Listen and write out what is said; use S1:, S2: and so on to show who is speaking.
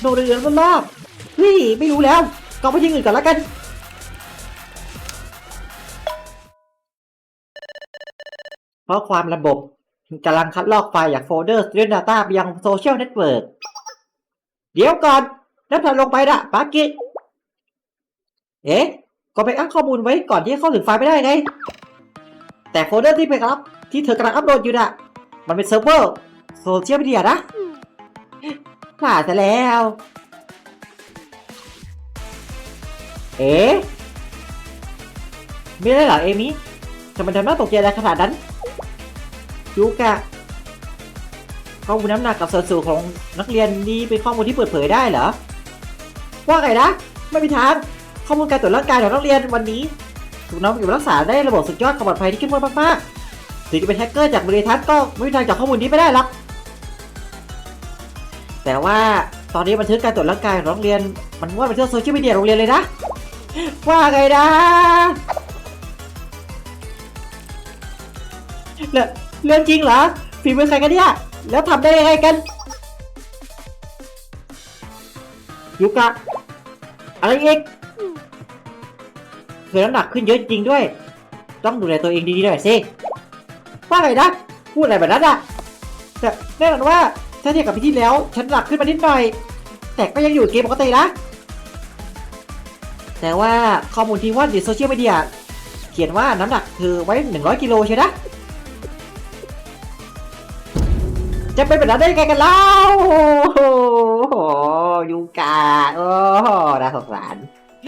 S1: โดนเรือนรอบๆเฮ้ยไม่รู้แล้วก็ไปที่อื่นก่อนล้วกันเพราะความระบบกำลังคัดลอกไฟล์จากโฟลเดอร์ Student Data ไปยังโซเชียลเน็ตเวิร์กเดี๋ยวก่อนนับถัดลงไปนะปากิเอ๊ะ ก็ไปอ้างข้อมูลไว้ก่อนที่เข้าถึงไฟล์ไม่ได้ไง แต่โฟลเดอร์ที่ไปรับ ที่เธอกำลังอัปโหลดอยู่น่ะ มันเป็นเซิร์ฟเวอร์โซเชียลมีเดียนะ พลาดซะแล้ว เอ๊ะไม่ได้เหรอเอมี่ทำไมทำหน้าตกใจอะไรขนาดนั้นยูกะข้อมูลน้ำหนักกับส่วนสูงของนักเรียนนี่เป็นข้อมูลที่เปิดเผยได้เหรอ ว่าไงนะ ไม่มีทาง ข้อมูลการตรวจร่างกายของนักเรียนวันนี้ถูกนำเก็บรักษาได้ระบบสุดยอดความปลอดภัยที่เข้มข้นมากๆถึงจะเป็นแฮกเกอร์จากบริษัทก็ไม่มีทางจากข้อมูลนี้ไม่ได้หรอก แต่ว่าตอนนี้บันทึกการตรวจร่างกายของเรียน มันว่าไปเที่ยวโซเชียลมีเดียโรงเรียนเลยนะ ว่าไงนะเรื่องเรื่องจริงเหรอฝีมือใครกันเนี่ย แล้วทำได้ยังไงกันยุกะอะไรอีกเธอน้ำหนักขึ้นเยอะจริงด้วย ต้องดูแลตัวเองดีๆหน่อยสิว่าไงนะพูดอะไรแบบนั้นอะแต่แน่นอนว่า ถ้าเทียบกับปีที่แล้ว ฉันหนักขึ้นมานิดหน่อย แต่ก็ยังอยู่เกมปกตินะ แต่ว่าข้อมูลที่ว่าในโซเชียลมีเดียเขียนว่าน้ำหนักคือไว้ 100 กิโลใช่ไหมจะเป็นแบบนั้นได้ไงกันเล่าโอ้โหยูกาโอ้โหน่าสงสาร